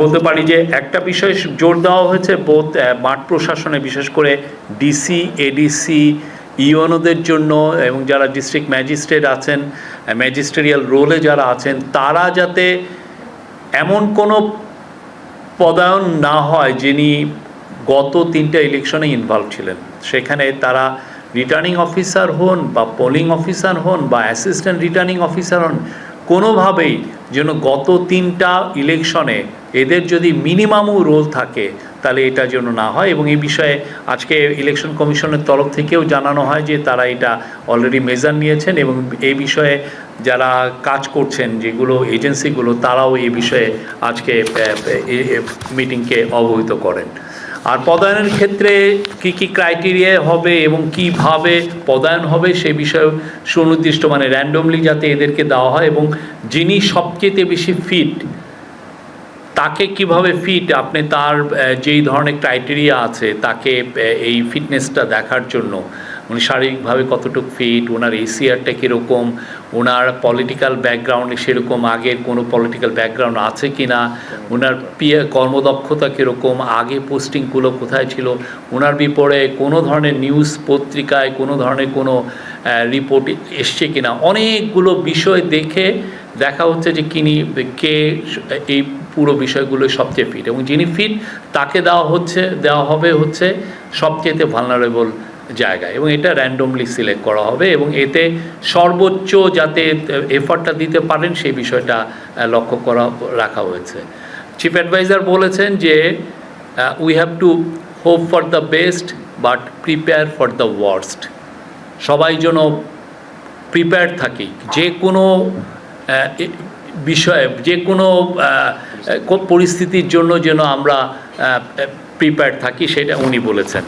বলতে পারি যে একটা বিষয় জোর দেওয়া হয়েছে বোধ মাঠ প্রশাসনে, বিশেষ করে ডিসি এডিসি ইউএনওদের জন্য এবং যারা ডিস্ট্রিক্ট ম্যাজিস্ট্রেট আছেন ম্যাজিস্ট্রেরিয়াল রোলে যারা আছেন, তারা যাতে এমন কোনো পদায়ন না হয় যিনি গত তিনটা ইলেকশনে ইনভলভ ছিলেন। সেখানে তারা রিটার্নিং অফিসার হন বা পোলিং অফিসার হন বা অ্যাসিস্ট্যান্ট রিটার্নিং অফিসার হন কোনোভাবেই যেন গত তিনটা ইলেকশনে এদের যদি মিনিমামও রোল থাকে, তাহলে এটা যেন না হয় এবং এই বিষয়ে আজকে ইলেকশন কমিশনের তরফ থেকেও জানানো হয় যে তারা এটা অলরেডি মেজার নিয়েছেন এবং এই বিষয়ে যারা কাজ করছেন যেগুলো এজেন্সিগুলো তারাও এই বিষয়ে আজকে মিটিংকে অবহিত করেন। আর পদায়নের ক্ষেত্রে কি কি ক্রাইটেরিয়া হবে এবং কীভাবে পদায়ন হবে সে বিষয়ে সুনির্দিষ্ট মানে র্যান্ডমলি যাতে এদেরকে দেওয়া হয় এবং যিনি সবচেয়ে বেশি ফিট তাকে কীভাবে ফিট আপনি তার যেই ধরনের ক্রাইটেরিয়া আছে তাকে এই ফিটনেসটা দেখার জন্য উনি শারীরিকভাবে কতটুকু ফিট ওনার এসিআরটা কীরকম ওনার পলিটিক্যাল ব্যাকগ্রাউন্ডে সেরকম, আগের কোনো পলিটিক্যাল ব্যাকগ্রাউন্ড আছে কি না ওনার পিয়ে কর্মদক্ষতা কীরকম, আগে পোস্টিংগুলো কোথায় ছিল ওনার বিপরে কোনো ধরনের নিউজ পত্রিকায় কোনো ধরনের কোনো রিপোর্ট এসছে কিনা, অনেকগুলো বিষয় দেখে দেখা হচ্ছে যে কিনি, কে এই পুরো বিষয়গুলো সবচেয়ে ফিট এবং যিনি ফিট তাকে দেওয়া হচ্ছে, দেওয়া হবে হচ্ছে সবচেয়ে ভালনারেবল জায়গায় এবং এটা র্যান্ডমলি সিলেক্ট করা হবে এবং এতে সর্বোচ্চ যাতে এফার্টটা দিতে পারেন সেই বিষয়টা লক্ষ্য করা, রাখা হয়েছে। চিফ অ্যাডভাইজার বলেছেন যে we have to hope for the best but prepare for the worst সবাই যেন প্রিপেয়ার থাকি। যে কোনো বিষয়ে, যে কোনো পরিস্থিতির জন্য যেন আমরা প্রিপেয়ার থাকি, সেটা উনি বলেছেন।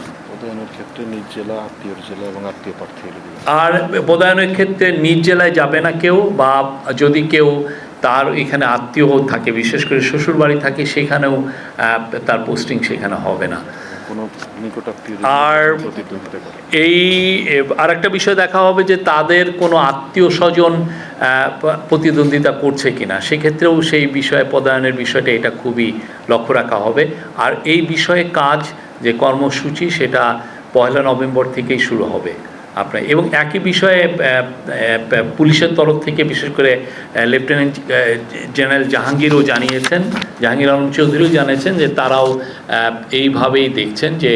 ক্ষেত্রে নিজ জেলা আত্মীয় জেলা এবং আত্মীয় আর পদায়নের ক্ষেত্রে নিজ জেলায় যাবে না কেউ বা যদি কেউ তার এখানে আত্মীয় থাকে, বিশেষ করে শ্বশুর বাড়ি থাকে, সেখানেও তার পোস্টিং সেখানে হবে না। কোনো নিকটাত্মীয় আর- এই আরেকটা বিষয় দেখা হবে যে তাদের কোনো আত্মীয় স্বজন প্রতিদ্বন্দ্বিতা করছে কিনা সেক্ষেত্রেও সেই বিষয়ে পদায়নের বিষয়টা এটা খুবই লক্ষ্য রাখা হবে। আর এই বিষয়ে কাজ যে কর্মসূচি সেটা পয়লা নভেম্বর থেকেই শুরু হবে। আপনার, এবং একই বিষয়ে পুলিশের তরফ থেকে বিশেষ করে লেফটেন্যান্ট জেনারেল জাহাঙ্গীরও জানিয়েছেন, জাহাঙ্গীর আলম চৌধুরীও জানিয়েছেন যে তারাও এইভাবেই দেখছেন যে,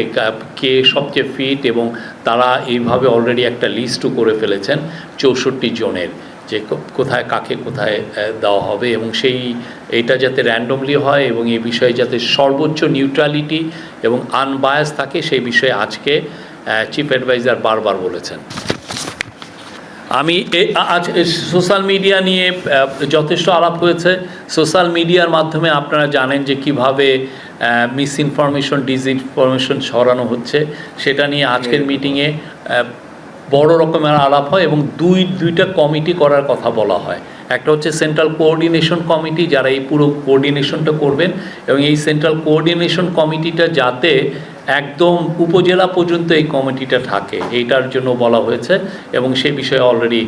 কে সবচেয়ে ফিট এবং তারা এইভাবে অলরেডি একটা লিস্টও করে ফেলেছেন চৌষট্টি জনের, যে কোথায় কাকে কোথায় দেওয়া হবে এবং সেই, এইটা যাতে র্যান্ডমলি হয় এবং এই বিষয়ে যাতে সর্বোচ্চ নিউট্রালিটি এবং আনবায়াস থাকে, সেই বিষয়ে আজকে চিফ অ্যাডভাইজার বারবার বলেছেন। আমি আজ সোশ্যাল মিডিয়া নিয়ে যথেষ্ট আলাপ হয়েছে। সোশ্যাল মিডিয়ার মাধ্যমে আপনারা জানেন যে কীভাবে মিস ইনফরমেশন ডিসইনফরমেশন ছড়ানো হচ্ছে। সেটা নিয়ে আজকের মিটিংয়ে বড় রকমের আলাপ হয় এবং দুই দুইটা কমিটি করার কথা বলা হয়। একটা হচ্ছে সেন্ট্রাল কোঅর্ডিনেশন কমিটি যারা এই পুরো কোঅর্ডিনেশনটা করবেন এবং এই সেন্ট্রাল কোঅর্ডিনেশন কমিটিটা যাতে একদম উপজেলা পর্যন্ত এই কমিটিটা থাকে। এইটার জন্য বলা হয়েছে এবং সে বিষয়ে অলরেডি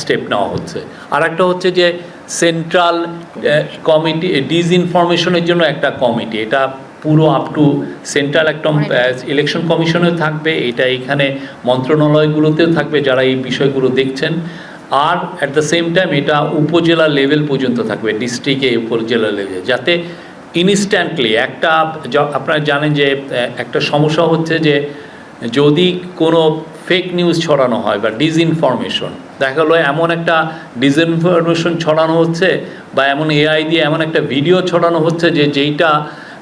স্টেপ নেওয়া হচ্ছে। আর একটা হচ্ছে যে সেন্ট্রাল কমিটি ডিসইনফরমেশনের জন্য একটা কমিটি এটা পুরো আপ টু সেন্ট্রাল একদম ইলেকশন কমিশনেও থাকবে। এটা এখানে মন্ত্রণালয়গুলোতেও থাকবে যারা এই বিষয়গুলো দেখছেন। আর অ্যাট দ্য সেম টাইম এটা উপজেলা লেভেল পর্যন্ত থাকবে ডিস্ট্রিক্টে উপজেলা লেভেলে যাতে ইনস্ট্যান্টলি একটা আপনারা জানেন যে একটা সমস্যা হচ্ছে যে, যদি কোনো ফেক নিউজ ছড়ানো হয় বা ডিসইনফরমেশন দেখা গেলো এমন একটা ডিসইনফরমেশন ছড়ানো হচ্ছে বা এমন এআই দিয়ে এমন একটা ভিডিও ছড়ানো হচ্ছে যে, যেইটা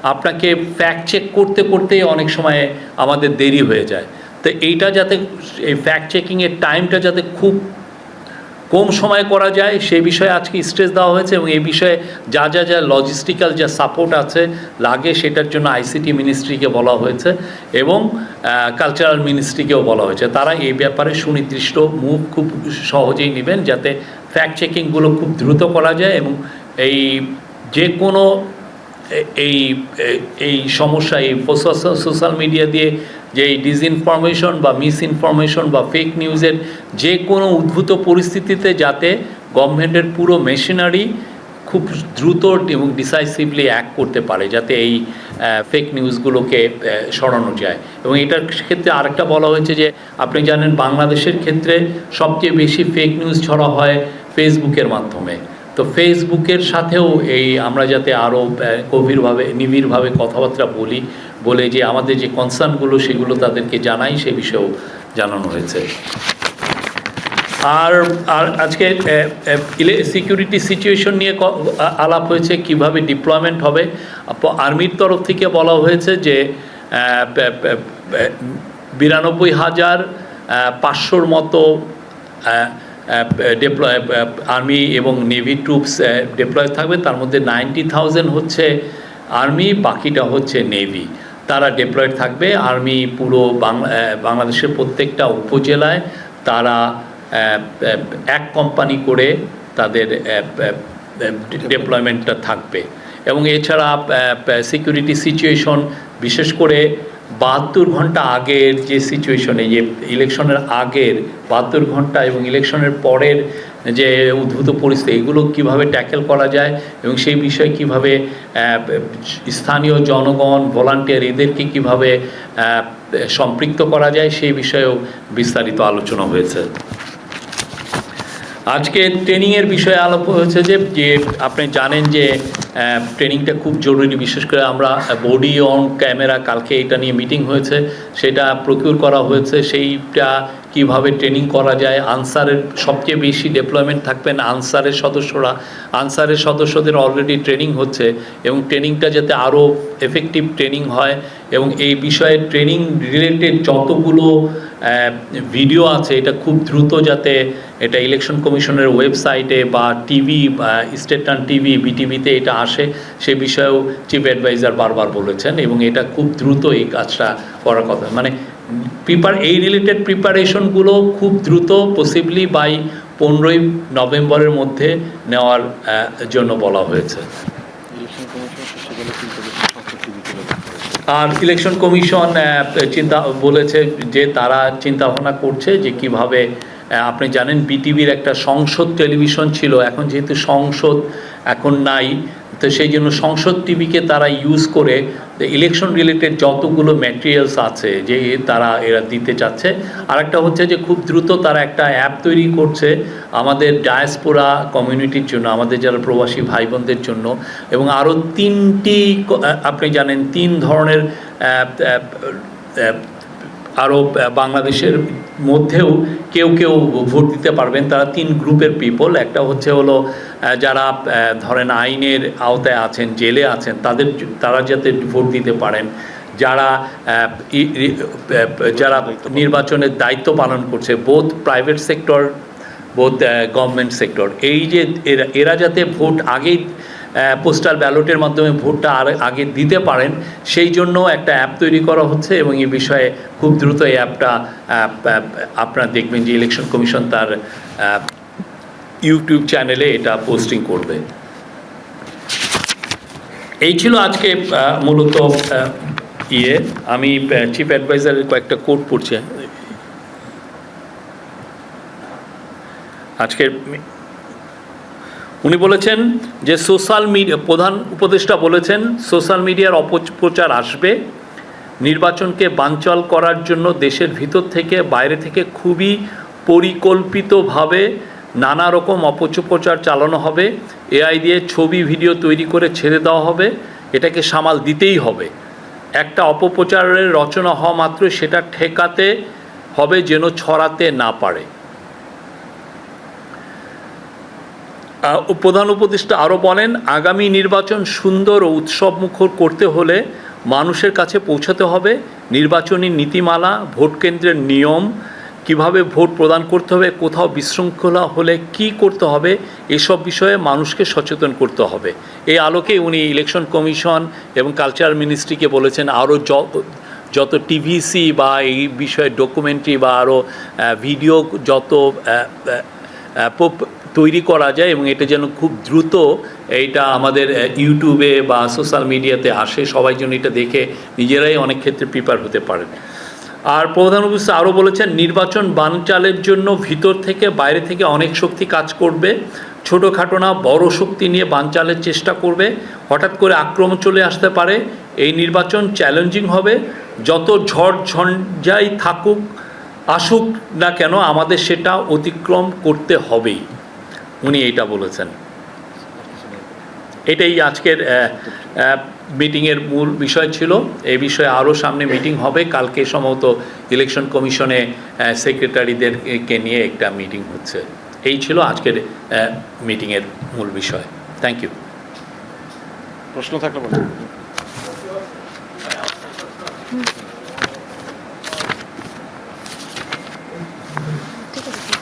আপনাকে ফ্যাক্ট চেক করতে করতেই অনেক সময় আমাদের দেরি হয়ে যায়। তো এইটা যাতে, এই ফ্যাক্ট চেকিংয়ের টাইমটা যাতে খুব কম সময়ে করা যায় সে বিষয়ে আজকে স্ট্রেস দেওয়া হয়েছে এবং এই বিষয়ে যা যা যা লজিস্টিক্যাল যা সাপোর্ট আছে, লাগে সেটার জন্য আইসিটি মিনিস্ট্রিকে বলা হয়েছে এবং কালচারাল মিনিস্ট্রিকেও বলা হয়েছে। তারা এই ব্যাপারে সুনির্দিষ্ট মুখ খুব সহজেই নেবেন যাতে ফ্যাক্ট চেকিংগুলো খুব দ্রুত করা যায় এবং এই যে কোনো, এই এই সমস্যা, এই সোশ্যাল মিডিয়া দিয়ে যে এই ডিসইনফরমেশন বা মিস ইনফরমেশন বা ফেক নিউজের যে কোনো উদ্ভূত পরিস্থিতিতে যাতে গভর্নমেন্টের পুরো মেশিনারি খুব দ্রুত এবং ডিসাইসিভলি অ্যাক্ট করতে পারে, যাতে এই ফেক নিউজগুলোকে সরানো যায়। এবং এটার ক্ষেত্রে আরেকটা বলা হয়েছে যে, আপনি জানেন বাংলাদেশের ক্ষেত্রে সবচেয়ে বেশি ফেক নিউজ ছড়া হয় ফেসবুকের মাধ্যমে। তো ফেসবুকের সাথেও এই আমরা যাতে আরও গভীরভাবে, নিবিড়ভাবে কথাবার্তা বলি বলে যে আমাদের যে কনসার্নগুলো সেগুলো তাদেরকে জানাই, সে বিষয়েও জানানো হয়েছে। আর আর আজকে সিকিউরিটি সিচুয়েশন নিয়ে আলাপ হয়েছে, কীভাবে ডিপ্লয়মেন্ট হবে। আর্মির তরফ থেকে বলা হয়েছে যে বিরানব্বই হাজার পাঁচশোর মতো ডেপ্লয় আর্মি এবং নেভি ট্রুপস ডেপ্লয় থাকবে। তার মধ্যে নাইনটি হচ্ছে আর্মি বাকিটা হচ্ছে নেভি তারা ডেপ্লয়েড থাকবে। আর্মি পুরো বাংলা বাংলাদেশের প্রত্যেকটা উপজেলায় তারা এক কোম্পানি করে তাদের ডেপ্লয়মেন্টটা থাকবে। এবং এছাড়া সিকিউরিটি সিচুয়েশন বিশেষ করে বাহাত্তর ঘণ্টা আগের যে সিচুয়েশনে যে ইলেকশনের আগের বাহাত্তর ঘণ্টা এবং ইলেকশনের পরের যে উদ্ভূত পরিস্থিতি, এগুলো কীভাবে ট্যাকেল করা যায় এবং সেই বিষয়ে কীভাবে স্থানীয় জনগণ, ভলান্টিয়ার এদেরকে কীভাবে সম্পৃক্ত করা যায়, সেই বিষয়েও বিস্তারিত আলোচনা হয়েছে। আজকে ট্রেনিংয়ের বিষয়ে আলাপ হয়েছে যে যে আপনি জানেন যে ট্রেনিংটা খুব জরুরি। বিশেষ করে আমরা বডি অন ক্যামেরা কালকে এটা নিয়ে মিটিং হয়েছে। সেটা প্রকিউর করা হয়েছে। সেইটা কীভাবে ট্রেনিং করা যায়? আনসারের সবচেয়ে বেশি ডেপ্লয়মেন্ট থাকবেন আনসারের সদস্যরা। আনসারের সদস্যদের অলরেডি ট্রেনিং হচ্ছে এবং ট্রেনিংটা যাতে আরও এফেক্টিভ ট্রেনিং হয় এবং এই বিষয়ে ট্রেনিং রিলেটেড যতগুলো ভিডিও আছে, এটা খুব দ্রুত যাতে এটা ইলেকশন কমিশনের ওয়েবসাইটে বা টিভি স্টেটান টিভি বিটিভিতে এটা আসে, সে বিষয়েও চিফ অ্যাডভাইজার বারবার বলেছেন এবং এটা খুব দ্রুত এই কাজটা করার কথা। মানে প্রিপার এই রিলেটেড প্রিপারেশনগুলো খুব দ্রুত পসিবলি বাই পনেরোই নভেম্বরের মধ্যে নেওয়ার জন্য বলা হয়েছে। আর ইলেকশন কমিশন চিন্তা বলেছে যে তারা চিন্তা ভাবনা করছে যে কীভাবে আপনি জানেন বিটিভির একটা সংসদ টেলিভিশন ছিল। এখন যেহেতু সংসদ এখন নাই তো সেই জন্য সংসদ টিভিকে তারা ইউজ করে ইলেকশন রিলেটেড যতগুলো ম্যাটেরিয়ালস আছে যে তারা এরা দিতে চাচ্ছে। আরেকটা হচ্ছে যে খুব দ্রুত তারা একটা অ্যাপ তৈরি করছে আমাদের ডায়াসপোরা কমিউনিটির জন্য, আমাদের যারা প্রবাসী ভাই বোনদের জন্য। এবং আরও তিনটি আপনি জানেন, তিন ধরনের আরও বাংলাদেশের মধ্যেও কেউ কেউ ভোট দিতে পারবেন। তারা তিন গ্রুপের পিপল একটা হচ্ছে হলো যারা ধরেন আইনের আওতায় আছেন, জেলে আছেন, তাদের তারা যাতে ভোট দিতে পারেন। যারা যারা নির্বাচনের দায়িত্ব পালন করছে বোধ প্রাইভেট সেক্টর বোধ গভর্নমেন্ট সেক্টর এই যে এরা এরা যাতে ভোট আগেই পোস্টাল ব্যালটের মাধ্যমে ভোটটা আর আগে দিতে পারেন, সেই জন্য একটা অ্যাপ তৈরি করা হচ্ছে এবং এই বিষয়ে খুব দ্রুত এই অ্যাপটা আপনারা দেখবেন যে ইলেকশন কমিশন তার ইউটিউব চ্যানেলে এটা পোস্টিং করবে। এই ছিল আজকে মূলত ইয়ে। আমি চিফ অ্যাডভাইজারের কয়েকটা কোড পড়ছি। আজকের উনি বলেছেন যে সোশ্যাল মিডিয়া, প্রধান উপদেষ্টা বলেছেন, সোশ্যাল মিডিয়ার অপপ্রচার আসবে। নির্বাচনকে বানচাল করার জন্য দেশের ভিতর থেকে, বাইরে থেকে খুবই পরিকল্পিতভাবে নানা রকম অপপ্রচার চালানো হবে। এআই দিয়ে ছবি, ভিডিও তৈরি করে ছেড়ে দেওয়া হবে। এটাকে সামাল দিতেই হবে। একটা অপপ্রচারের রচনা হওয়া মাত্র সেটা ঠেকাতে হবে যেন ছড়াতে না পারে। প্রধান উপদেষ্টা আরও বলেন, আগামী নির্বাচন সুন্দর ও উৎসবমুখর করতে হলে মানুষের কাছে পৌঁছাতে হবে। নির্বাচনী নীতিমালা, ভোট কেন্দ্রের নিয়ম, কীভাবে ভোট প্রদান করতে হবে, কোথাও বিশৃঙ্খলা হলে কি করতে হবে, এসব বিষয়ে মানুষকে সচেতন করতে হবে। এই আলোকে উনি ইলেকশন কমিশন এবং কালচার মিনিস্ট্রিকে বলেছেন আরও যত টিভিসি বা এই বিষয়ে ডকুমেন্টারি বা আরও ভিডিও, যত তৈরি করা যায় এবং এটা যেন খুব দ্রুত এইটা আমাদের ইউটিউবে বা সোশ্যাল মিডিয়াতে আসে, সবাই যেন এটা দেখে নিজেরাই অনেক ক্ষেত্রে প্রিপার হতে পারেন। আর প্রধান উপস্থিত আরও বলেছেন, নির্বাচন বানচালের জন্য ভিতর থেকে বাইরে থেকে অনেক শক্তি কাজ করবে, ছোটোখাটো না, বড় শক্তি নিয়ে বানচালের চেষ্টা করবে, হঠাৎ করে আক্রমণ চলে আসতে পারে, এই নির্বাচন চ্যালেঞ্জিং হবে, যত ঝড় ঝঞ্ঝাই থাকুক, আসুক না কেন, আমাদের সেটা অতিক্রম করতে হবেই। উনি এইটা বলেছেন। এটাই আজকের মিটিংয়ের মূল বিষয় ছিল। এই বিষয়ে আরও সামনে মিটিং হবে। কালকে সম্ভবত ইলেকশন কমিশনে সেক্রেটারিদেরকে নিয়ে একটা মিটিং হচ্ছে। এই ছিল আজকের মিটিংয়ের মূল বিষয়। থ্যাংক ইউ প্রশ্ন থাকলে বলুন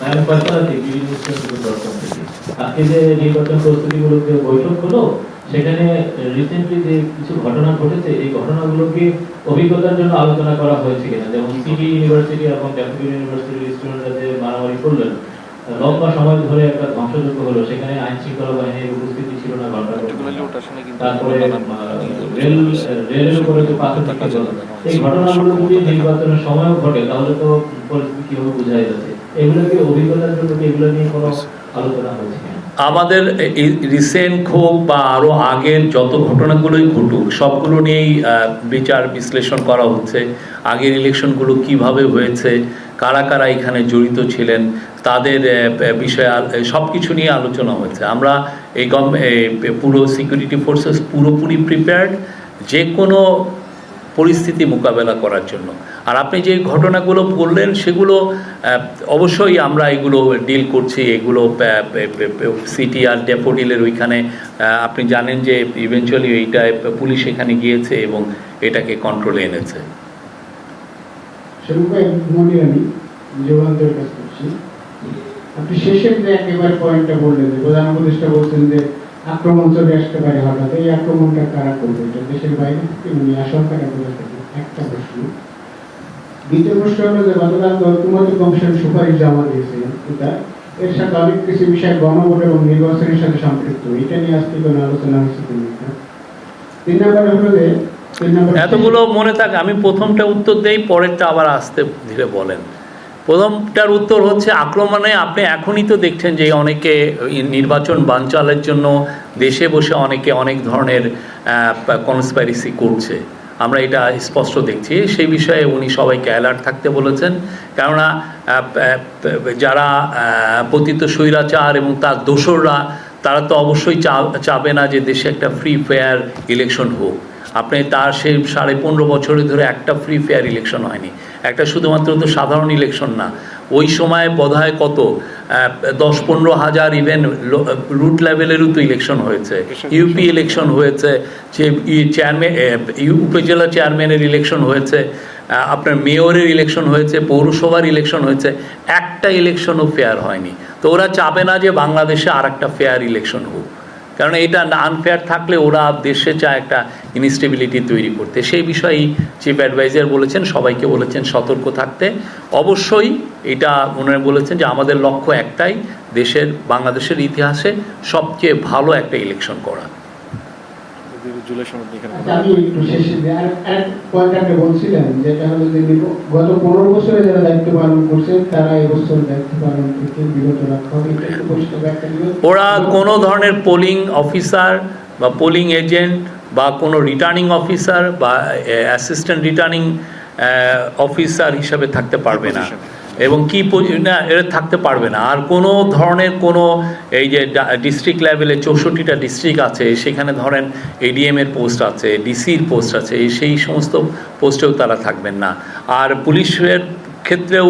আমি থেকে দর্শন থেকে আজকে যে নির্বাচন প্রস্তুতিগুলোকে বৈঠক হলো সেখানে রিসেন্টলি যে কিছু ঘটনা ঘটেছে এই ঘটনাগুলোকে অভিজ্ঞতার জন্য আলোচনা করা হয়েছে কিনা? যেমন সিটি ইউনিভার্সিটি এবং ডেপুটি ইউনিভার্সিটির স্টুডেন্টরা যে মারামারি করলেন লম্বা সময় ধরে একটা ধ্বংসযজ্ঞ হলো সেখানে আইন শৃঙ্খলা বাহিনীর উপস্থিতি ছিল না ঘণ্টা তারপরে রেল রেলের উপরে যে পাথর টিকা গেল এই ঘটনাগুলো যদি নির্বাচনের সময়ও ঘটে তাহলে তো পরিস্থিতি কীভাবে বোঝাই যাচ্ছে? আমাদের রিসেন্ট হোক বা আরও আগের যত ঘটনাগুলোই ঘটুক সবগুলো নিয়েই বিচার বিশ্লেষণ করা হচ্ছে। আগের ইলেকশনগুলো কীভাবে হয়েছে কারা কারা এখানে জড়িত ছিলেন তাদের বিষয়ে সব কিছু নিয়ে আলোচনা হয়েছে। আমরা এই গম পুরো সিকিউরিটি ফোর্সেস পুরোপুরি প্রিপেয়ার্ড যে কোনো পরিস্থিতি মোকাবেলা করার জন্য। আর আপনি যে ঘটনাগুলো বললেন, সেগুলো অবশ্যই আমরা এগুলো ডিল করছি, এগুলো সিটি আর ডেফোডিলের ওইখানে আপনি জানেন যে ইভেনচুয়ালি এইটা পুলিশ এখানে গিয়েছে এবং এটাকে কন্ট্রোলে এনেছে। আপনি শেষের যে একেবারে পয়েন্টটা বললেন যে প্রধান উপদেষ্টা বলছেন যে আক্রমণ চলে আসতে পারে হঠাৎ। এই আক্রমণটা কারা করবে? এটা দেশের বাইরে থেকে উনি আশঙ্কাটা করে থাকেন একটা প্রশ্ন। দ্বিতীয় প্রশ্ন হলো যে গতকাল ঐক্যমত্য কমিশন সুপারিশ জমা দিয়েছে। এটা এর সাথে অনেক কিছু বিষয় গণভোট এবং নির্বাচনের সাথে সম্পৃক্ত। এটা নিয়ে আজকে কোনো আলোচনা হয়েছে তিন নম্বরে হলো যে এতগুলো মনে থাকে, আমি প্রথমটা উত্তর দেই, পরেরটা আবার আসতে ধীরে বলেন। প্রথমটার উত্তর হচ্ছে আক্রমণে। আপনি এখনই তো দেখছেন যে অনেকে নির্বাচন বানচালের জন্য দেশে বসে অনেকে অনেক ধরনের কনসপাইরেসি করছে। আমরা এটা স্পষ্ট দেখছি। সেই বিষয়ে উনি সবাইকে অ্যালার্ট থাকতে বলেছেন। কেননা যারা পতিত স্বৈরাচার এবং তার দোসররা, তারা তো অবশ্যই চাবে না যে দেশে একটা ফ্রি ফেয়ার ইলেকশন হোক। আপনি তার সেই সাড়ে পনেরো বছরে ধরে একটা ফ্রি ফেয়ার ইলেকশন হয়নি। একটা শুধুমাত্র তো সাধারণ ইলেকশন না। ওই সময় বোধহয় কত? দশ পনেরো হাজার ইভেন রুট লেভেলেরও তো ইলেকশন হয়েছে। ইউপি ইলেকশন হয়েছে। যে চেয়ারম্যান উপজেলা চেয়ারম্যানের ইলেকশন হয়েছে। আপনার মেয়রের ইলেকশন হয়েছে। পৌরসভার ইলেকশন হয়েছে। একটা ইলেকশনও ফেয়ার হয়নি। তো ওরা চাবে না যে বাংলাদেশে আর একটা ফেয়ার ইলেকশন হোক। কারণ এটা আনফেয়ার থাকলে ওরা দেশে চায় একটা ইনস্টেবিলিটি তৈরি করতে। সেই বিষয়েই চিফ অ্যাডভাইজার বলেছেন, সবাইকে বলেছেন সতর্ক থাকতে। অবশ্যই এটা ওনারা বলেছেন যে আমাদের লক্ষ্য একটাই, দেশের, বাংলাদেশের ইতিহাসে সবচেয়ে ভালো একটা ইলেকশন করা। জুলাই সনদ নিয়ে এখানে আচ্ছা, আমি একটু শেষে যে আর আর পয়েন্ট আপনি বলছিলেন যেটা হলো যে গত পনেরো বছরে যারা দায়িত্ব পালন করছেন তারা এবছর দায়িত্ব পালন থেকে বিরত রাখা হবে। এটা একটু পরিষ্কার ব্যাখ্যা দিবেন। ওরা কোনো ধরনের পোলিং অফিসার বা পোলিং এজেন্ট বা কোনো রিটার্নিং অফিসার বা অ্যাসিস্ট্যান্ট রিটার্নিং অফিসার হিসাবে থাকতে পারবে না। এবং কি না, এরা থাকতে পারবে না। আর কোনো ধরনের কোনো এই যে ডিস্ট্রিক্ট লেভেলে চৌষট্টিটা ডিস্ট্রিক্ট আছে, সেখানে ধরেন এডিএম এর পোস্ট আছে ডিসির পোস্ট আছে সেই সমস্ত পোস্টেও তারা থাকবেন না। আর পুলিশের ক্ষেত্রেও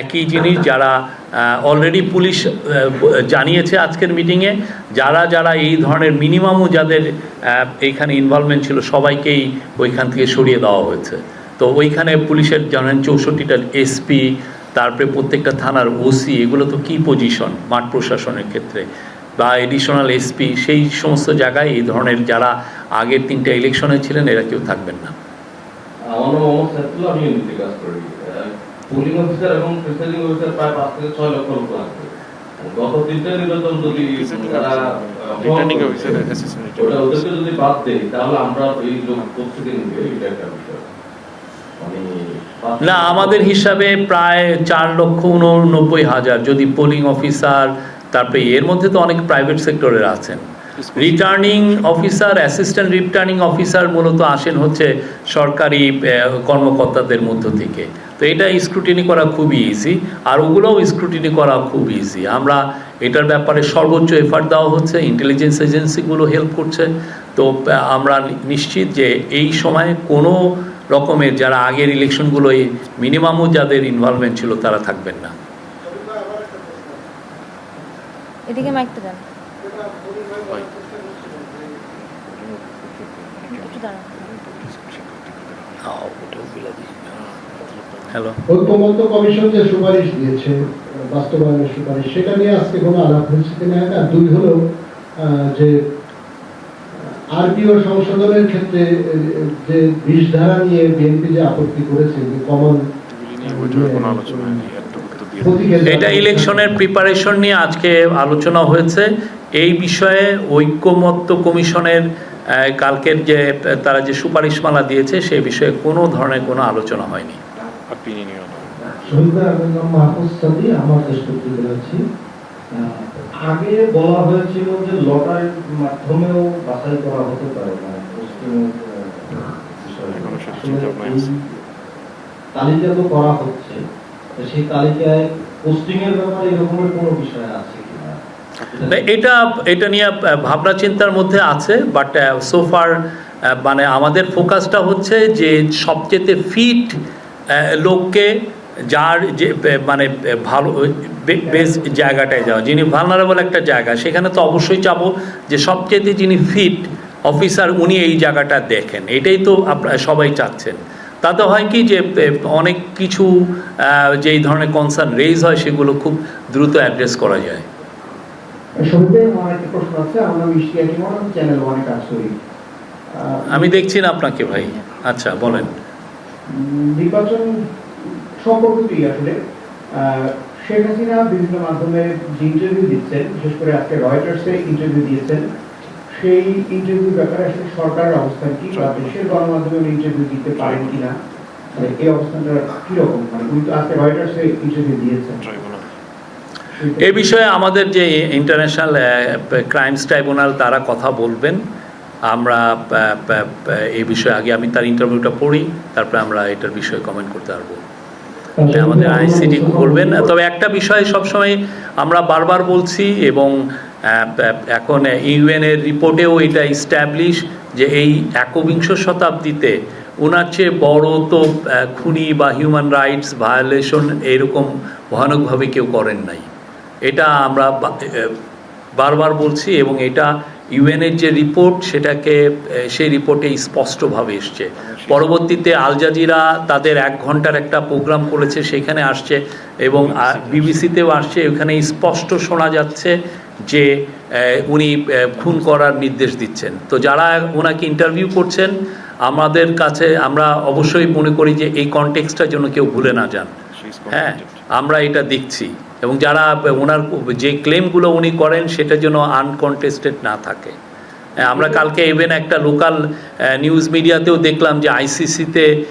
একই জিনিস যারা অলরেডি পুলিশ জানিয়েছে আজকের মিটিংয়ে যারা যারা এই ধরনের মিনিমামও যাদের এইখানে ইনভলভমেন্ট ছিল, সবাইকেই ওইখান থেকে সরিয়ে দেওয়া হয়েছে। তো ওইখানে পুলিশের জানেন চৌষট্টিটা এসপি তারপরে প্রত্যেকটা থানার ওসি এগুলো তো কি পজিশন মাঠ প্রশাসনের ক্ষেত্রে বা এডিশনাল এসপি সেই সমস্ত জায়গায় এই ধরনের যারা আগের তিনটা ইলেকশনে ছিলেন এরা কেউ থাকবেন না। আমার নাম মোহাম্মদ সাইফুল আমি ইউনিটে কাজ করি। পোলিং অফিসার এবং প্রিসাইডিং অফিসার প্রায় পাঁচ থেকে ছয় লক্ষ লোক আছে গত তিনটা নির্বাচন যদি তারা আহ, রিটার্নিং ফর্ম অফিসার করছে, অ্যাসিস্ট্যান্ট ওটা ওদেরকে যদি বাদ দেয় তাহলে আমরা এই লোক প্রস্তুতি নিবে? এটা একটা বিষয়। মানে পাঁচ- না, আমাদের হিসাবে প্রায় চার লক্ষ উননব্বই হাজার, যদি পোলিং অফিসার তারপরে এর মধ্যে তো অনেক প্রাইভেট সেক্টরের আছেন। Returning officer assistant returning officer মূলত আসেন হচ্ছে সরকারি কর্মকর্তাদের মধ্য থেকে। তো এটা স্ক্রুটিনি করা খুবই ইজি আর ওগুলোও স্ক্রুটিনি করা খুব ইজি আমরা এটার ব্যাপারে সর্বোচ্চ এফার্ট দেওয়া হচ্ছে ইন্টেলিজেন্স এজেন্সিগুলো হেল্প করছে। তো আমরা নিশ্চিত যে এই সময়ে কোনো রকমের যারা আগের ইলেকশনগুলো মিনিমামও যাদের ইনভলভমেন্ট ছিল তারা থাকবেন না। এদিকে মাইকটা দেন। হ্যালো ঐক্যমত্য কমিশন যে সুপারিশ দিয়েছে বাস্তবায়নের সুপারিশ সেটা নিয়ে আজকে কোনো আলাপ হয়েছে কিনা? দুই হলো যে আরপিও সংশোধনের ক্ষেত্রে যে বিষ ধারা নিয়ে বিএনপি যে আপত্তি করেছে যে কমন এটা ইলেকশনের প্রিপারেশন নিয়ে আজকে আলোচনা হয়েছে। এই বিষয়ে ঐক্যমত্য কমিশনের কালকের যে তারা যে সুপারিশমালা দিয়েছে সে বিষয়ে কোনো ধরনের কোনো আলোচনা হয়নি। আমার আগে বলা হয়েছিল যে লটারির মাধ্যমেও বাছাই করা হতে পারে মানে আছে। তালিকা তো করা হচ্ছে সেই তালিকায় পোস্টিং এর ব্যাপারে এরকমের কোনো বিষয় আছে না, এটা এটা নিয়ে ভাবনা চিন্তার মধ্যে আছে বাট সোফার মানে আমাদের ফোকাসটা হচ্ছে যে সবচেয়ে ফিট লোককে যার যে মানে ভালো বেশ জায়গাটায় যাওয়া। যিনি ভালনারেবল একটা জায়গা সেখানে তো অবশ্যই চাবো যে সবচেয়ে যিনি ফিট অফিসার উনি এই জায়গাটা দেখেন। এটাই তো আপনারা সবাই চাচ্ছেন। তাতে হয় কি যে অনেক কিছু যেই ধরনের কনসার্ন রেজ হয় সেগুলো খুব দ্রুত অ্যাড্রেস করা যায়। আমি দেখছি না আপনাকে ভাই। আচ্ছা বলেন। নির্বাচন সম্পর্কিতই আসলে। শেখ হাসিনা বিভিন্ন মাধ্যমে যে ইন্টারভিউ দিচ্ছেন, বিশেষ করে আজকে রয়টার্সে ইন্টারভিউ দিয়েছেন। সেই ইন্টারভিউ ব্যাপারে আসলে সরকারের অবস্থান কি বা দেশের গণমাধ্যমে ইন্টারভিউ দিতে পারেন কিনা? মানে এই অবস্থানটা মানে উনি তো আজকে রয়টার্সে ইন্টারভিউ দিয়েছেন। এ বিষয়ে আমাদের যে ইন্টারন্যাশনাল ক্রাইমস ট্রাইব্যুনাল তারা কথা বলবেন। আমরা এই বিষয়ে আগে আমি তার ইন্টারভিউটা পড়ি, তারপরে আমরা এটার বিষয়ে কমেন্ট করতে পারব। আমাদের আইসিডি বলবেন তবে একটা বিষয় সবসময় আমরা বারবার বলছি এবং এখন ইউএনের রিপোর্টেও এটা ইস্টাবলিশ যে এই একবিংশ শতাব্দীতে ওনার চেয়ে বড় তো খুনি বা হিউম্যান রাইটস ভায়োলেশন এরকম ভয়ানকভাবে কেউ করেন নাই। এটা আমরা বারবার বলছি এবং এটা ইউএনের যে রিপোর্ট সেটাকে সেই রিপোর্টে স্পষ্টভাবে এসছে। পরবর্তীতে আল জাজিরা তাদের এক ঘণ্টার একটা প্রোগ্রাম করেছে সেখানে আসছে এবং বিবিসিতেও আসছে। ওখানে স্পষ্ট শোনা যাচ্ছে যে উনি খুন করার নির্দেশ দিচ্ছেন। তো যারা ওনাকে ইন্টারভিউ করছেন আমাদের কাছে আমরা অবশ্যই মনে করি যে এই কনটেক্সটটা যেন কেউ ভুলে না যান। হ্যাঁ। আমরা এটা দেখছি। এবং যারা ওনার যে ক্লেমগুলো উনি করেন, সেটা যেন আনকনটেস্টেড না থাকে। আমরা কালকে ইভেন একটা লোকাল নিউজ মিডিয়াতেও দেখলাম যে আইসিসিতে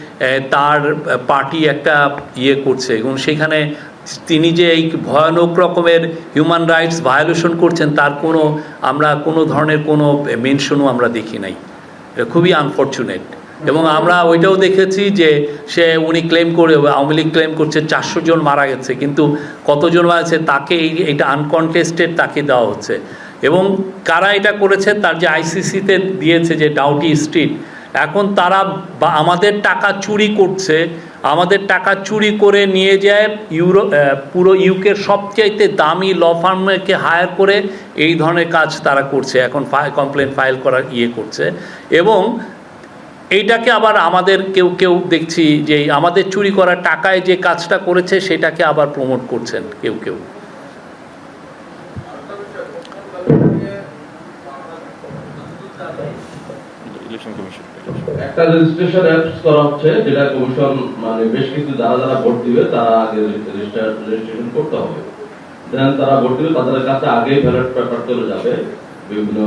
তার পার্টি একটা ইয়ে করছে। এবং সেখানে তিনি যে এই ভয়ানক রকমের হিউম্যান রাইটস ভায়োলেশন করছেন, তার কোনো, আমরা কোনো ধরনের কোনো মেনশনও আমরা দেখি নাই। খুবই আনফর্চুনেট এবং আমরা ওইটাও দেখেছি যে সে উনি ক্লেম করে, আওয়ামী লীগ ক্লেম করছে, চারশো জন মারা গেছে, কিন্তু কতজন মারা গেছে তাকে এই, এটা আনকনটেস্টেড তাকে দেওয়া হচ্ছে। এবং কারা এটা করেছে, তার যে আইসিসিতে দিয়েছে যে ডাউটি স্ট্রিট এখন তারা আমাদের টাকা চুরি করছে, আমাদের টাকা চুরি করে নিয়ে যায় ইউরো পুরো ইউকের সবচাইতে দামি ল ফার্মকে হায়ার করে এই ধরনের কাজ তারা করছে, এখন কমপ্লেন ফাইল করার ইয়ে করছে। এবং এইটাকে আবার আমাদের কেউ কেউ দেখছি যে আমাদের চুরি করা টাকায় যে কাজটা করেছে সেটাকে আবার প্রমোট করছেন কেউ কেউ। একটা রেজিস্ট্রেশন অ্যাপস করা হচ্ছে যেটা কমিশন মানে বেশ কিছু যারা যারা ভোট দিবে তারা আগে রেজিস্ট্রেশন করতে হবে। দেন তারা ভোট দিবে তাদের কাছে আগে ব্যালট পেপার চলে যাবে বিভিন্ন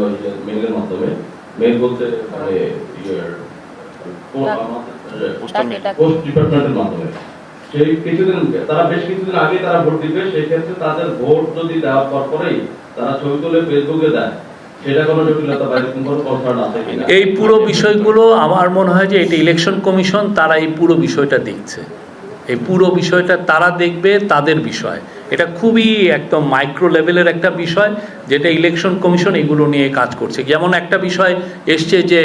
মেইলের মাধ্যমে। মেইল বলতে মানে সেই কিছুদিন তারা বেশ কিছুদিন আগে তারা ভোট দিবে সেই ক্ষেত্রে তাদের ভোট যদি দেওয়ার পর পরেই তারা ছবি তুলে ফেসবুকে দেয় এই পুরো বিষয়গুলো আমার মনে হয় যে এটা ইলেকশন কমিশন তারা এই পুরো বিষয়টা দেখছে। এই পুরো বিষয়টা তারা দেখবে তাদের বিষয়। এটা খুবই একদম মাইক্রো লেভেলের একটা বিষয়, যেটা ইলেকশন কমিশন এগুলো নিয়ে কাজ করছে। যেমন একটা বিষয় এসছে যে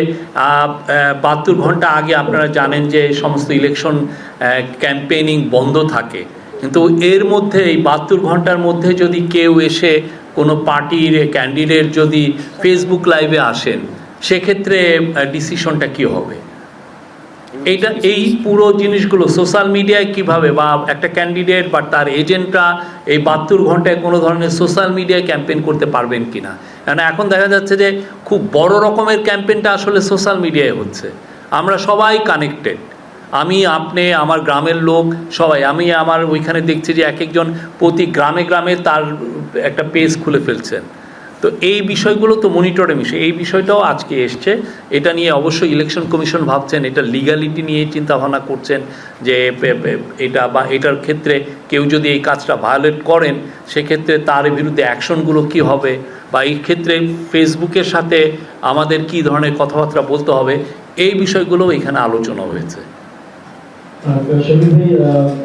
বাহাত্তর ঘণ্টা আগে আপনারা জানেন যে সমস্ত ইলেকশন ক্যাম্পেইনিং বন্ধ থাকে। কিন্তু এর মধ্যে, এই বাহাত্তর ঘণ্টার মধ্যে যদি কেউ এসে কোনো পার্টির ক্যান্ডিডেট যদি ফেসবুক লাইভে আসেন, সেক্ষেত্রে ডিসিশনটা কি হবে? এইটা এই পুরো জিনিসগুলো সোশ্যাল মিডিয়ায় কীভাবে বা একটা ক্যান্ডিডেট বা তার এজেন্টরা এই বাহাত্তর ঘন্টায় কোনো ধরনের সোশ্যাল মিডিয়ায় ক্যাম্পেইন করতে পারবেন কি না কারণ এখন দেখা যাচ্ছে যে খুব বড় রকমের ক্যাম্পেইনটা আসলে সোশ্যাল মিডিয়ায় হচ্ছে। আমরা সবাই কানেক্টেড আমি, আপনি, আমার গ্রামের লোক, সবাই। আমি আমার ওইখানে দেখছি যে এক একজন প্রতি গ্রামে গ্রামে তার একটা পেজ খুলে ফেলছেন। তো এই বিষয়গুলো তো মনিটরে বিষয় এই বিষয়টাও আজকে এসছে। এটা নিয়ে অবশ্যই ইলেকশন কমিশন ভাবছেন, এটা লিগালিটি নিয়ে চিন্তা ভাবনা করছেন যে এটা বা এটার ক্ষেত্রে কেউ যদি এই কাজটা ভায়োলেট করেন, সেক্ষেত্রে তার বিরুদ্ধে অ্যাকশনগুলো কি হবে? বা এই ক্ষেত্রে ফেসবুকের সাথে আমাদের কি ধরনের কথাবার্তা বলতে হবে? এই বিষয়গুলো এখানে আলোচনা হয়েছে।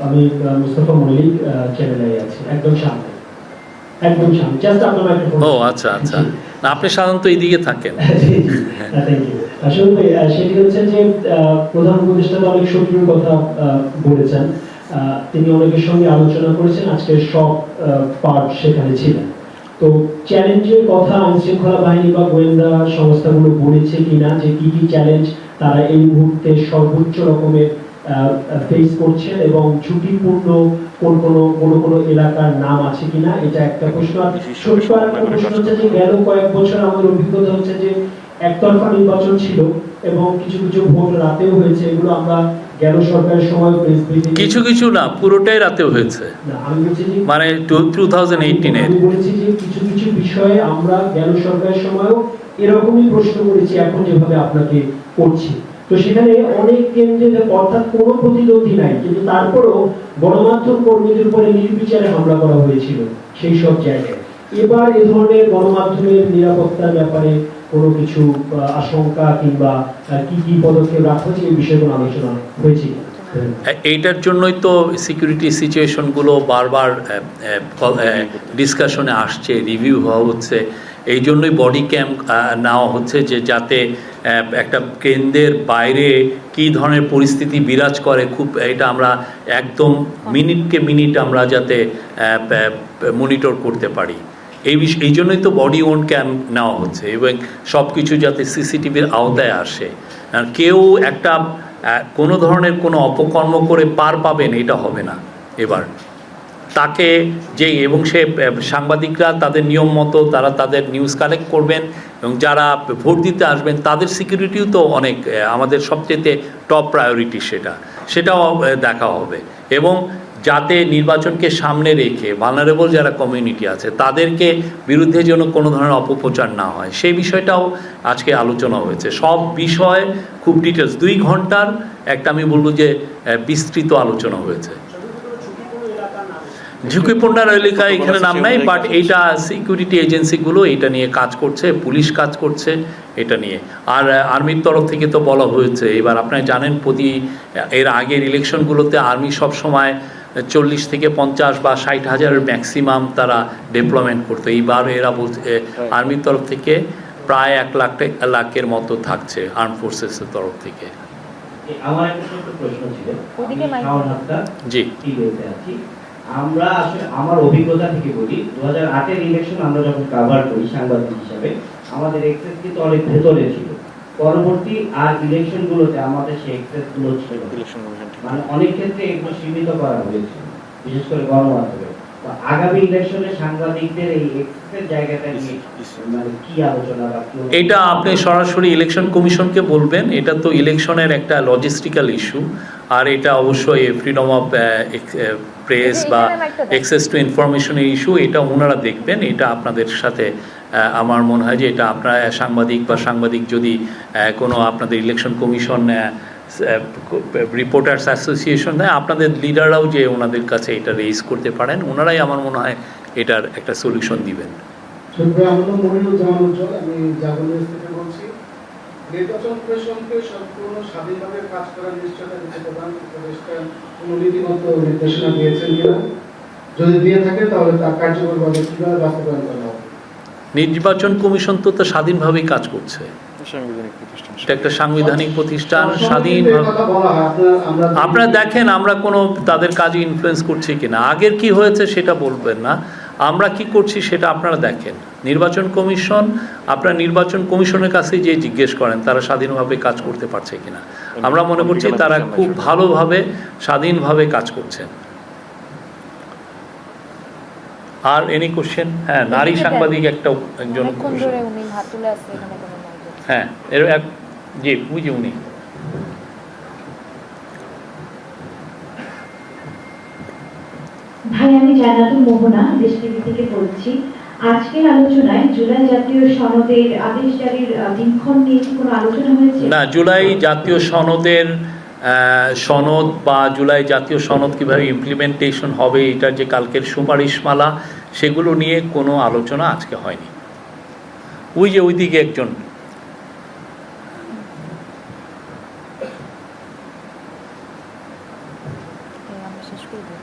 আমি মুস্তফা মল্লিক চ্যানেলে আছি। একদম সামনে। একদম সামনে। জাস্ট আপনার একটা ও আচ্ছা আচ্ছা। আপনি সাধারণত এইদিকে থাকেন। আসলে আহ, সেটি হচ্ছে যে প্রধান উপদেষ্টা অনেক শত্রুর কথা বলেছেন। তিনি অনেকের সঙ্গে আলোচনা করেছেন। আজকে সব পার্ট সেখানে ছিলেন তো চ্যালেঞ্জের কথা আইন শৃঙ্খলা বাহিনী বা গোয়েন্দা সংস্থাগুলো বলেছে কিনা যে কি কি চ্যালেঞ্জ তারা এই মুহূর্তে সর্বোচ্চ রকমের ফেস করছেন এবং ঝুঁকিপূর্ণ কোন কোন কোন কোন এলাকার নাম আছে কিনা এটা একটা প্রশ্ন। আর ছোট্ট একটা প্রশ্ন হচ্ছে যে গেল কয়েক বছর আমাদের অভিজ্ঞতা হচ্ছে যে একতরফা নির্বাচন ছিল এবং কিছু কিছু ভোট রাতেও হয়েছে এগুলো আমরা গেল সরকারের সময় প্রেস ব্রিফিং কিছু কিছু না পুরোটাই রাতে হয়েছে। মানে টু থাউজেন্ড এইটিনের আমি বলেছি যে কিছু কিছু বিষয়ে আমরা গেল সরকারের সময়ও এরকমই প্রশ্ন করেছি এখন যেভাবে আপনাকে করছি। তো সেখানে অনেক কেন্দ্রে অর্থাৎ কোনো প্রতিদ্বন্দ্বী নাই, কিন্তু তারপরেও গণমাধ্যম কর্মীদের উপরে নির্বিচারে হামলা করা হয়েছিল সেই সব জায়গায়। এবার এ ধরনের গণমাধ্যমের নিরাপত্তার ব্যাপারে কোনো কিছু আশঙ্কা কিংবা কি কি পদক্ষেপ রাখা হচ্ছে এই বিষয়গুলো আলোচনা হয়েছে এইটার জন্যই তো সিকিউরিটি সিচুয়েশনগুলো বারবার ডিসকাশনে আসছে রিভিউ হওয়া হচ্ছে। এই জন্যই বডি ক্যাম্প নেওয়া হচ্ছে যে যাতে একটা কেন্দ্রের বাইরে কী ধরনের পরিস্থিতি বিরাজ করে খুব, এটা আমরা একদম মিনিটকে মিনিট আমরা যাতে মনিটর করতে পারি। এই বিষ, এই জন্যই তো বডি ওন ক্যাম্প নেওয়া হচ্ছে এবং সব কিছু যাতে সিসিটিভির আওতায় আসে। কেউ একটা কোনো ধরনের কোনো অপকর্ম করে পার পাবেন এটা হবে না, এবার। তাকে যে এবং সে সাংবাদিকরা তাদের নিয়ম মতো তারা তাদের নিউজ কালেক্ট করবেন এবং যারা ভোট দিতে আসবেন তাদের সিকিউরিটিও তো অনেক আমাদের সবচেয়ে টপ প্রায়োরিটি সেটা। সেটাও দেখা হবে। এবং যাতে নির্বাচনকে সামনে রেখে ভালনারেবল যারা কমিউনিটি আছে, তাদেরকে বিরুদ্ধে যেন কোনো ধরনের অপপ্রচার না হয়, সেই বিষয়টাও আজকে আলোচনা হয়েছে। সব বিষয় খুব ডিটেলস দুই ঘণ্টার একটা আমি বলব যে বিস্তৃত আলোচনা হয়েছে। ঝুঁকিপূর্ণ এলাকা এখানে নাম নাই বাট এইটা সিকিউরিটি এজেন্সিগুলো এটা নিয়ে কাজ করছে পুলিশ কাজ করছে এটা নিয়ে। আর আর্মির তরফ থেকে তো বলা হয়েছে। এবার আপনারা জানেন প্রতি এর আগের ইলেকশনগুলোতে আর্মি সব সময় চল্লিশ থেকে পঞ্চাশ বা ষাট হাজারের ম্যাক্সিমাম তারা ডেভেলপমেন্ট করতো। এইবার এরা বলছে আর্মির তরফ থেকে প্রায় এক লাখ লাখের মতো থাকছে আর্ম ফোর্সেসের তরফ থেকে। আমার একটা প্রশ্ন ছিল। জি। আমরা আসলে আমার অভিজ্ঞতা থেকে বলি দু হাজার আটের ইলেকশন আমরা যখন কাভার করি সাংবাদিক হিসাবে আমাদের এক্সেস কিন্তু অনেক ভেতরে ছিল। পরবর্তী আর ইলেকশন গুলোতে আমাদের সেই এক্সেসগুলো ছিল মানে অনেক ক্ষেত্রে এগুলো সীমিত করা হয়েছে বিশেষ করে গণমাধ্যমে। আগামী ইলেকশনে সাংবাদিকদের এই এক্সেসের জায়গাটা নিয়ে মানে কি আলোচনা এটা আপনি সরাসরি ইলেকশন কমিশনকে বলবেন। এটা তো ইলেকশনের একটা লজিস্টিক্যাল ইস্যু আর এটা অবশ্যই ফ্রিডম অফ প্রেস বা অ্যাক্সেস টু ইনফরমেশনের ইস্যু এটা ওনারা দেখবেন এটা আপনাদের সাথে আমার মনে হয় যে এটা আপনারা সাংবাদিক বা সাংবাদিক যদি আহ, কোনো আপনাদের ইলেকশন কমিশন রিপোর্টার্স অ্যাসোসিয়েশন দেয় আপনাদের লিডাররাও যে ওনাদের কাছে এটা রেজ করতে পারেন ওনারাই আমার মনে হয় এটার একটা সলিউশন দিবেন। আমি নির্বাচন কমিশনকে সম্পূর্ণ স্বাধীনভাবে কাজ করার নিশ্চয়তা দিতে প্রধান উপদেষ্টা কোনো নীতিগত নির্দেশনা দিয়েছেন কিনা? যদি দিয়ে থাকে তাহলে তার কার্যকরভাবে কীভাবে বাস্তবায়ন করা হবে? নির্বাচন কমিশন তো তো স্বাধীনভাবেই কাজ করছে। এটা একটা সাংবিধানিক প্রতিষ্ঠান স্বাধীন আপনারা দেখেন আমরা কোনো তাদের কাজে ইনফ্লুয়েন্স করছি কিনা। আগের কি হয়েছে সেটা বলবেন না। আমরা কি করছি সেটা আপনারা দেখেন। নির্বাচন কমিশন আপনার নির্বাচন কমিশনের কাছে যে জিজ্ঞেস করেন তারা স্বাধীনভাবে কাজ করতে পারছে কিনা। আমরা মনে করছি তারা খুব ভালোভাবে স্বাধীনভাবে কাজ করছেন। আর এনি কোশ্চেন হ্যাঁ নারী সাংবাদিক একটা একজন। হ্যাঁ এর এক জি বুঝি উনি ভাই আমি জান্নাতুল মোহনা, দেশ থেকে বলছি। আজকের আলোচনায় জুলাই জাতীয় সনদের আদেশ জারির দিনক্ষণ নিয়ে কোনো আলোচনা হয়েছে? না, জুলাই জাতীয় সনদের সনদ বা জুলাই জাতীয় সনদ কীভাবে ইমপ্লিমেন্টেশন হবে, এটার যে কালকের সুপারিশমালা, সেগুলো নিয়ে কোনো আলোচনা আজকে হয়নি। ওই যে ওইদিকে একজন এই আমরা শেষ করে দিই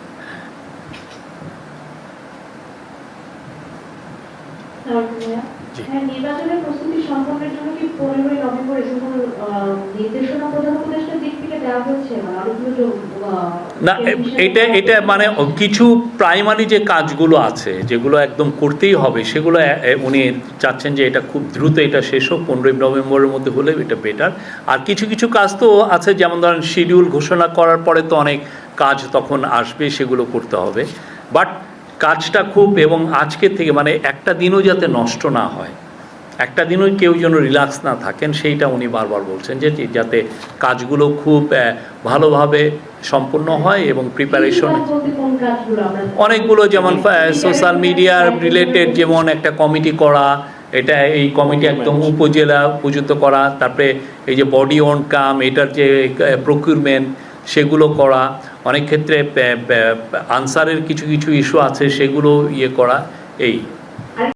জি। হ্যাঁ নির্বাচনের প্রস্তুতি সম্পন্নের জন্য কি পনেরোই নভেম্বর এরকম কোনো আহ, নির্দেশনা প্রধান উপদেষ্টার দিক থেকে দেওয়া হচ্ছে মানে আলোচনা যে, আহ, না এটা এটা মানে কিছু প্রাইমারি যে কাজগুলো আছে, যেগুলো একদম করতেই হবে, সেগুলো উনি চাচ্ছেন যে এটা খুব দ্রুত এটা শেষ হোক, পনেরোই নভেম্বরের মধ্যে হলে এটা বেটার আর কিছু কিছু কাজ তো আছে, যেমন ধরেন শিডিউল ঘোষণা করার পরে তো অনেক কাজ তখন আসবে, সেগুলো করতে হবে। বাট কাজটা খুব এবং আজকের থেকে মানে একটা দিনও যাতে নষ্ট না হয়। একটা দিনও কেউ যেন রিল্যাক্স না থাকেন সেইটা উনি বারবার বলছেন যে যাতে কাজগুলো খুব ভালোভাবে সম্পূর্ণ হয় এবং প্রিপারেশন অনেকগুলো যেমন সোশ্যাল মিডিয়ার রিলেটেড যেমন একটা কমিটি করা এটা এই কমিটি একদম উপজেলা উপযুক্ত করা তারপরে এই যে বডি অন কাম এটার যে প্রকিউরমেন্ট সেগুলো করা অনেক ক্ষেত্রে আনসারের কিছু কিছু ইস্যু আছে সেগুলো ইয়ে করা এই।